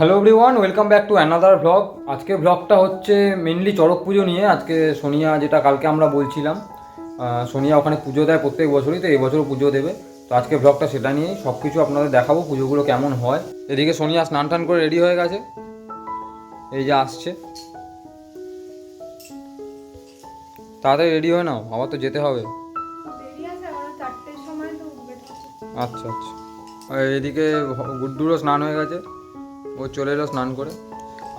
Hello everyone welcome back to another blog আজকে ব্লগটা হচ্ছে মেনলি চড়ক পুজো নিয়ে। আজকে সোনিয়া যেটা কালকে আমরা বলছিলাম সোনিয়া ওখানে পুজো দেয় প্রত্যেক বছরই তো এবছরও পুজো দেবে। তো আজকে ব্লগটা সেটা নিয়েই সব কিছু আপনাদের দেখাবো পুজোগুলো কেমন হয়। এদিকে সোনিয়া স্নান টান করে রেডি হয়ে গেছে। এই যে আসছে। তাড়াতাড়ি রেডি হয়ে নাও আবার তো যেতে হবে। আচ্ছা আচ্ছা। এদিকে গুড্ডুরও স্নান হয়ে গেছে। ও চলে এলো স্নান করে।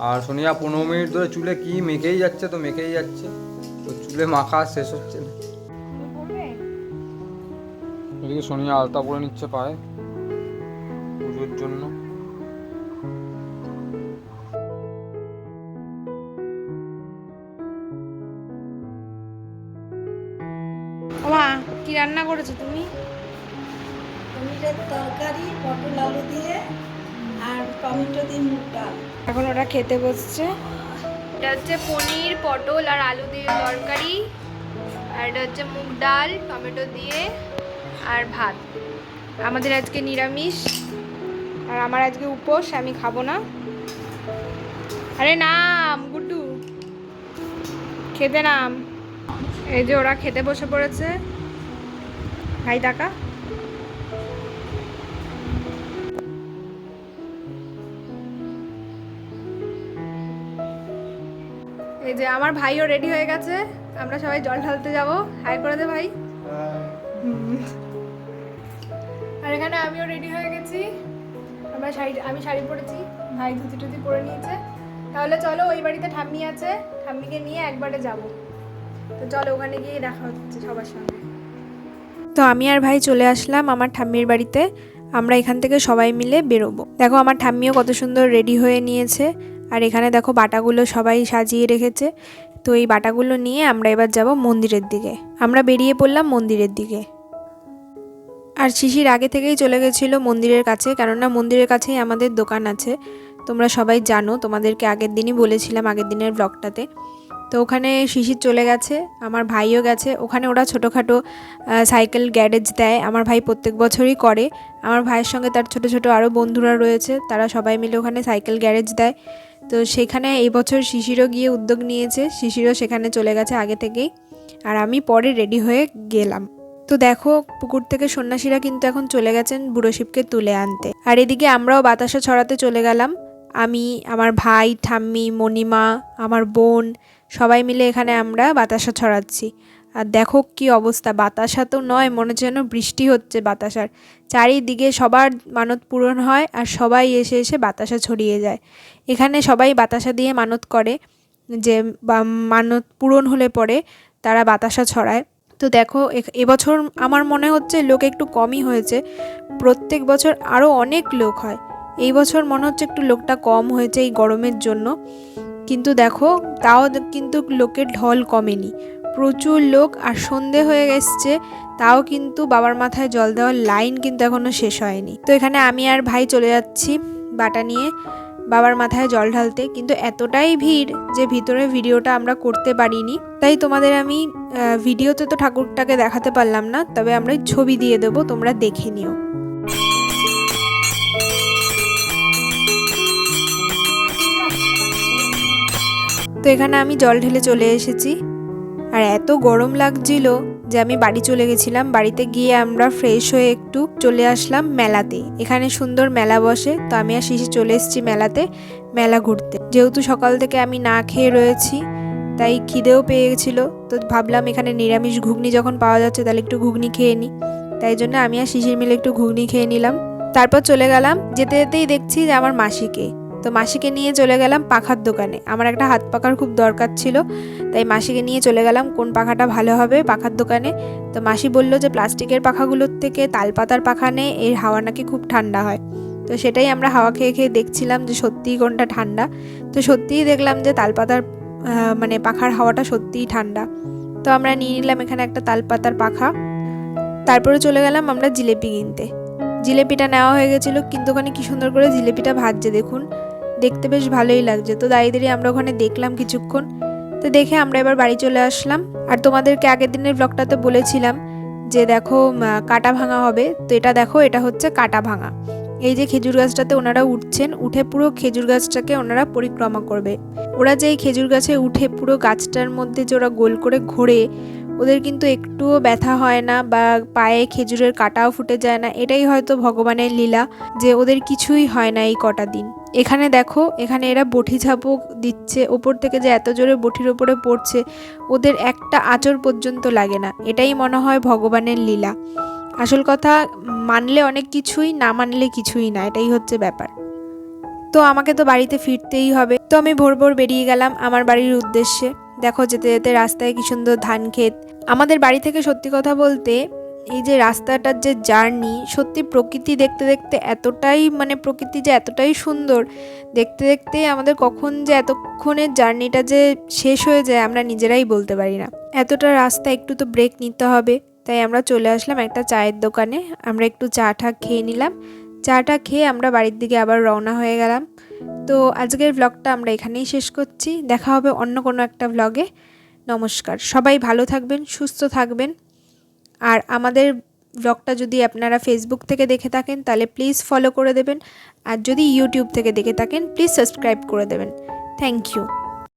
আর সোনিয়া পনেরো মিনিট ধরে চুলে কি মেখেই যাচ্ছে তো মেখেই যাচ্ছে। তো চুলে মাখা শেষ হচ্ছে না। এদিকে সোনিয়া আলতা পরে নিচ্ছে পায়ে পুজোর জন্য। মা কি রান্না করেছ তুমি? পনিরের তরকারি পটল আলু দিয়ে টমেটো দিয়ে মুগ ডাল। এখন ওরা খেতে বসছে। এটা হচ্ছে পনির পটল আর আলু দিয়ে তরকারি। আর এটা হচ্ছে মুগ ডাল টমেটো দিয়ে আর ভাত। আমাদের আজকে নিরামিষ। আর আমার আজকে উপোস আমি খাব না। আরে নাম গুড্ডু। খেতে নাম। এই যে ওরা খেতে বসে পড়েছে। ভাই টাকা। এই যে আমার ভাইও রেডি হয়ে গেছে। আমরা সবাই জল ঢালতে যাব। হাই করে দে ভাই। আর এখানে আমিও রেডি হয়ে গেছি। আমরা শাড়ি আমি শাড়ি পরেছি। ভাই ধুতি টুতি পরে নিয়েছে। তাহলে চলো ওই বাড়িতে ঠাম্মি আছে। ঠাম্মিকে নিয়ে একবারে যাব। তো চলো ওখানে গিয়ে দেখা হচ্ছে সবার সঙ্গে। তো আমি আর ভাই চলে আসলাম আমার ঠাম্মির বাড়িতে। আমরা এখান থেকে সবাই মিলে বেরোবো। দেখো আমার ঠাম্মিও কত সুন্দর রেডি হয়ে নিয়েছে। আর এখানে দেখো বাটাগুলো সবাই সাজিয়ে রেখেছে। তো এই বাটাগুলো নিয়ে আমরা এবার যাব মন্দিরের দিকে। আমরা বেরিয়ে পড়লাম মন্দিরের দিকে। আর শিশির আগে থেকেই চলে গেছিল মন্দিরের কাছে, কেননা মন্দিরের কাছেই আমাদের দোকান আছে। তোমরা সবাই জানো, তোমাদেরকে আগের দিনই বলেছিলাম আগের দিনের ব্লগটাতে। তো ওখানে শিশির চলে গেছে, আমার ভাইও গেছে। ওখানে ওরা ছোটোখাটো সাইকেল গ্যারেজ দেয়। আমার ভাই প্রত্যেক বছরই করে। আমার ভাইয়ের সঙ্গে তার ছোট ছোট আরও বন্ধুরা রয়েছে, তারা সবাই মিলে ওখানে সাইকেল গ্যারেজ দেয়। তো সেখানে এই বছর শিশিরও গিয়ে উদ্যোগ নিয়েছে, শিশিরও সেখানে চলে গেছে আগে থেকেই। আর আমি পরে রেডি হয়ে গেলাম। তো দেখো, পুকুর থেকে সন্ন্যাসীরা কিন্তু এখন চলে গেছেন বুড়ো শিবকে তুলে আনতে। আর এদিকে আমরাও বাতাসা ছড়াতে চলে গেলাম। আমি, আমার ভাই, ঠাম্মি, মণিমা, আমার বোন, সবাই মিলে এখানে আমরা বাতাসা ছড়াচ্ছি। আর দেখো কি অবস্থা। বাতাসা তো নয়, মনে যেন বৃষ্টি হচ্ছে বাতাসার। চারিদিকে সবার মানত পূরণ হয় আর সবাই এসে এসে বাতাসা ছড়িয়ে যায়। এখানে সবাই বাতাসা দিয়ে মানত করে, যে মানত পূরণ হলে পরে তারা বাতাসা ছড়ায়। তো দেখো এবছর আমার মনে হচ্ছে লোক একটু কমই হয়েছে। প্রত্যেক বছর আরও অনেক লোক হয়। এই বছর মনে হচ্ছে একটু লোকটা কম হয়েছে এই গরমের জন্য। কিন্তু দেখো, তাও কিন্তু লোকের ঢল কমেনি। প্রচুর লোক আর সন্ধে হয়ে এসছে তাও কিন্তু বাবার মাথায় জল দেওয়ার লাইন কিন্তু এখনও শেষ হয়নি। তো এখানে আমি আর ভাই চলে যাচ্ছি বাটা নিয়ে বাবার মাথায় জল ঢালতে। কিন্তু এতটাই ভিড় যে ভিতরে ভিডিওটা আমরা করতে পারিনি। তাই তোমাদের আমি ভিডিওতে তো ঠাকুরটাকে দেখাতে পারলাম না, তবে আমরা ছবি দিয়ে দেবো, তোমরা দেখে নিও। তো এখানে আমি জল ঢেলে চলে এসেছি। আর এত গরম লাগছিল যে আমি বাড়ি চলে গেছিলাম। বাড়িতে গিয়ে আমরা ফ্রেশ হয়ে একটু চলে আসলাম মেলাতে। এখানে সুন্দর মেলা বসে, তো আমি আর শিশি চলে এসেছি মেলাতে, মেলা ঘুরতে। যেহেতু সকাল থেকে আমি না খেয়ে রয়েছি, তাই খিদেও পেয়ে গেছিল। তো ভাবলাম এখানে নিরামিষ ঘুগনি যখন পাওয়া যাচ্ছে, তাহলে একটু ঘুগনি খেয়ে নিই তাই জন্য আমি আর শিশির মিলে একটু ঘুগনি খেয়ে নিলাম। তারপর চলে গেলাম। যেতে যেতেই দেখছি যে আমার মাসিকে তো মাসিকে নিয়ে চলে গেলাম পাখার দোকানে। আমার একটা হাত পাখার খুব দরকার ছিল, তাই মাসিকে নিয়ে চলে গেলাম, কোন পাখাটা ভালো হবে পাখার দোকানে। তো মাসি বলল যে প্লাস্টিকের পাখাগুলোর থেকে তালপাতার পাখা নে, এর হাওয়া নাকি খুব ঠান্ডা হয়। তো সেটাই আমরা হাওয়া খেয়ে খেয়ে দেখছিলাম যে সত্যিই কোনটা ঠান্ডা। তো সত্যিই দেখলাম যে তালপাতার মানে পাখার হাওয়াটা সত্যিই ঠান্ডা। তো আমরা নিয়ে নিলাম এখানে একটা তালপাতার পাখা। তারপরে চলে গেলাম আমরা জিলেপি কিনতে। জিলেপিটা নেওয়া হয়ে গেছিল, কিন্তু ওখানে কি সুন্দর করে জিলেপিটা ভাজছে দেখুন। দেখতে বেশ ভালোই লাগছে। তো দাঁড়িয়ে আমরা ওখানে দেখলাম কিছুক্ষণ। তো দেখে আমরা এবার বাড়ি চলে আসলাম। আর তোমাদেরকে আগের দিনের ব্লগটাতে বলেছিলাম যে দেখো কাটা ভাঙা হবে। তো এটা দেখো, এটা হচ্ছে কাটা ভাঙা। এই যে খেজুর গাছটাতে ওনারা উঠছেন, উঠে পুরো খেজুর গাছটাকে ওনারা পরিক্রমা করবে। ওরা যে এই খেজুর গাছে উঠে পুরো গাছটার মধ্যে যে ওরা গোল করে ঘোরে ওদের কিন্তু একটুও ব্যথা হয় না বা পায়ে খেজুরের কাটাও ফুটে যায় না। এটাই হয়তো ভগবানের লীলা যে ওদের কিছুই হয় না এই কটা দিন। এখানে দেখো, এখানে এরা বঠি ঝাপক দিচ্ছে। ওপর থেকে যে এত জোরে বঠির ওপরে পড়ছে, ওদের একটা আঁচড় পর্যন্ত লাগে না। এটাই মনে হয় ভগবানের লীলা। আসল কথা, মানলে অনেক কিছুই, না মানলে কিছুই না, এটাই হচ্ছে ব্যাপার। তো আমাকে তো বাড়িতে ফিরতেই হবে। তো আমি ভোর ভোর বেরিয়ে গেলাম আমার বাড়ির উদ্দেশ্যে। দেখো যেতে যেতে রাস্তায় কি সুন্দর ধান ক্ষেত। আমাদের বাড়ি থেকে সত্যি কথা বলতে, এই যে রাস্তাটার যে জার্নি, সত্যি প্রকৃতি দেখতে দেখতে এতটাই মানে প্রকৃতি যে এতটাই সুন্দর, দেখতে দেখতে আমাদের কখন যে এতক্ষণের জার্নিটা যে শেষ হয়ে যায় আমরা নিজেরাই বলতে পারি না। এতটা রাস্তা, একটু তো ব্রেক নিতে হবে। তাই আমরা চলে আসলাম একটা চায়ের দোকানে। আমরা একটু চা টা খেয়ে নিলাম। চাটা খেয়ে আমরা বাড়ির দিকে আবার রওনা হয়ে গেলাম। তো আজকের ব্লগটা আমরা এখানেই শেষ করছি। দেখা হবে অন্য কোনো একটা ব্লগে নমস্কার। সবাই ভালো থাকবেন, সুস্থ থাকবেন। আর আমাদের ব্লগটা যদি আপনারা ফেসবুক থেকে দেখে থাকেন, তাহলে প্লিজ ফলো করে দেবেন। আর যদি ইউটিউব থেকে দেখে থাকেন প্লিজ সাবস্ক্রাইব করে দেবেন। Thank you